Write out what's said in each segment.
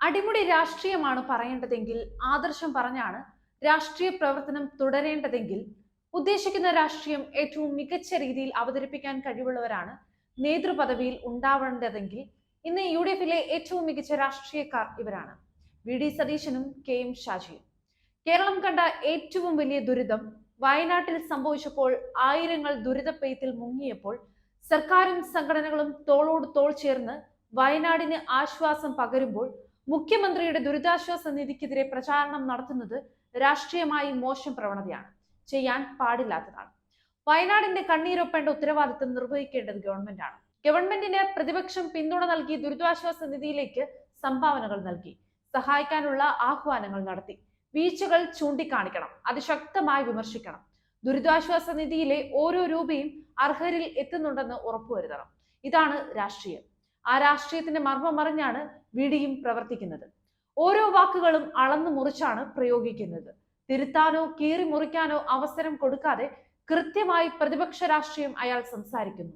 അടിമുടി രാഷ്ട്രീയമാണ് പറയേണ്ടതെങ്കിൽ ആദർശം പറഞ്ഞാണ് രാഷ്ട്രീയ പ്രവർത്തനം തുടരേണ്ടതെങ്കിൽ ഉദ്ദേശിക്കുന്ന രാഷ്ട്രീയം ഏറ്റവും മികച്ച രീതിയിൽ അവതരിപ്പിക്കാൻ കഴിവുള്ളവരാണ് നേതൃപദവിയിൽ ഉണ്ടാവേണ്ടതെങ്കിൽ ഇന്ന് യു ഡി എഫിലെ ഏറ്റവും മികച്ച രാഷ്ട്രീയക്കാർ ഇവരാണ്. വി ഡി സതീശനും കെ എം ഷാജിയും. കേരളം കണ്ട ഏറ്റവും വലിയ ദുരിതം വയനാട്ടിൽ സംഭവിച്ചപ്പോൾ ആയിരങ്ങൾ ദുരിതപ്പെയ്ത്തിൽ മുങ്ങിയപ്പോൾ സർക്കാരും സംഘടനകളും തോളോട് തോൾ ചേർന്ന് വയനാടിന് ആശ്വാസം പകരുമ്പോൾ മുഖ്യമന്ത്രിയുടെ ദുരിതാശ്വാസ നിധിക്കെതിരെ പ്രചാരണം നടത്തുന്നത് രാഷ്ട്രീയമായി മോശം പ്രവണതയാണ്. ചെയ്യാൻ പാടില്ലാത്തതാണ്. വയനാടിന്റെ കണ്ണീരൊപ്പേണ്ട ഉത്തരവാദിത്തം നിർവഹിക്കേണ്ടത് ഗവൺമെന്റാണ്. ഗവൺമെന്റിന് പ്രതിപക്ഷം പിന്തുണ നൽകി ദുരിതാശ്വാസ നിധിയിലേക്ക് സംഭാവനകൾ നൽകി സഹായിക്കാനുള്ള ആഹ്വാനങ്ങൾ നടത്തി വീഴ്ചകൾ ചൂണ്ടിക്കാണിക്കണം അതിശക്തമായി വിമർശിക്കണം. ദുരിതാശ്വാസ നിധിയിലെ ഓരോ രൂപയും അർഹരിൽ എത്തുന്നുണ്ടെന്ന് ഉറപ്പുവരുത്തണം. ഇതാണ് രാഷ്ട്രീയം. ആ രാഷ്ട്രീയത്തിന്റെ മർമ്മം അറിഞ്ഞാണ് വിഡിയും പ്രവർത്തിക്കുന്നത്. ഓരോ വാക്കുകളും അളന്നു മുറിച്ചാണ് പ്രയോഗിക്കുന്നത്. തിരുത്താനോ കീറി മുറിക്കാനോ അവസരം കൊടുക്കാതെ കൃത്യമായി പ്രതിപക്ഷ രാഷ്ട്രീയം അയാൾ സംസാരിക്കുന്നു.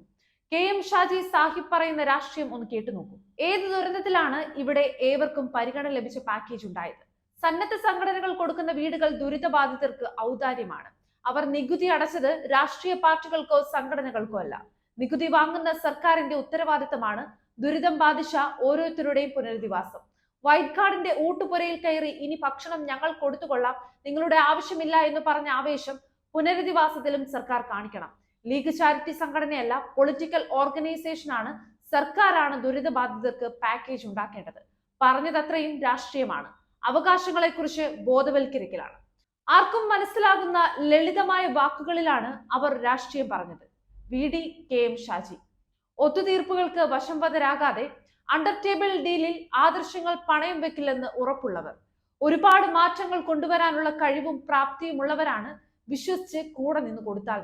കെ എം ഷാജി സാഹിബ് പറയുന്ന രാഷ്ട്രീയം ഒന്ന് കേട്ടു നോക്കൂ. ഏത് ദുരന്തത്തിലാണ് ഇവിടെ ഏവർക്കും പരിഗണന ലഭിച്ച പാക്കേജ് ഉണ്ടായത്? സന്നദ്ധ സംഘടനകൾ കൊടുക്കുന്ന വീടുകൾ ദുരിതബാധിതർക്ക് ഔദാര്യമാണ്. അവർ നികുതി അടച്ചത് രാഷ്ട്രീയ പാർട്ടികൾക്കോ സംഘടനകൾക്കോ അല്ല. നികുതി വാങ്ങുന്ന സർക്കാരിന്റെ ഉത്തരവാദിത്തമാണ് ദുരിതം ബാധിച്ച ഓരോരുത്തരുടെയും പുനരധിവാസം. വൈറ്റ് കാർഡിന്റെ ഊട്ടുപുരയിൽ കയറി ഇനി ഭക്ഷണം ഞങ്ങൾ കൊടുത്തുകൊള്ളാം നിങ്ങളുടെ ആവശ്യമില്ല എന്ന് പറഞ്ഞ ആവേശം പുനരധിവാസത്തിലും സർക്കാർ കാണിക്കണം. ലീഗ് ചാരിറ്റി സംഘടനയല്ല പൊളിറ്റിക്കൽ ഓർഗനൈസേഷനാണ് സർക്കാരാണ് ദുരിതബാധിതർക്ക് പാക്കേജ് ഉണ്ടാക്കേണ്ടത്. പറഞ്ഞതത്രയും രാഷ്ട്രീയമാണ്. അവകാശങ്ങളെക്കുറിച്ച് ബോധവൽക്കരിക്കലാണ്. ആർക്കും മനസ്സിലാകുന്ന ലളിതമായ വാക്കുകളിലാണ് അവർ രാഷ്ട്രീയം പറഞ്ഞത്. V. D. K. M. Shaji. ഒത്തുതീർപ്പുകൾക്ക് വശംവദരാകാതെ അണ്ടർ ടേബിൾ ഡീലിൽ ആദർശങ്ങൾ പണയം വെക്കില്ലെന്ന് ഉറപ്പുള്ളവർ. ഒരുപാട് മാറ്റങ്ങൾ കൊണ്ടുവരാനുള്ള കഴിവും പ്രാപ്തിയും ഉള്ളവരാണ് വിശ്വസിച്ച് കൂടെ നിന്ന് കൊടുത്താൽ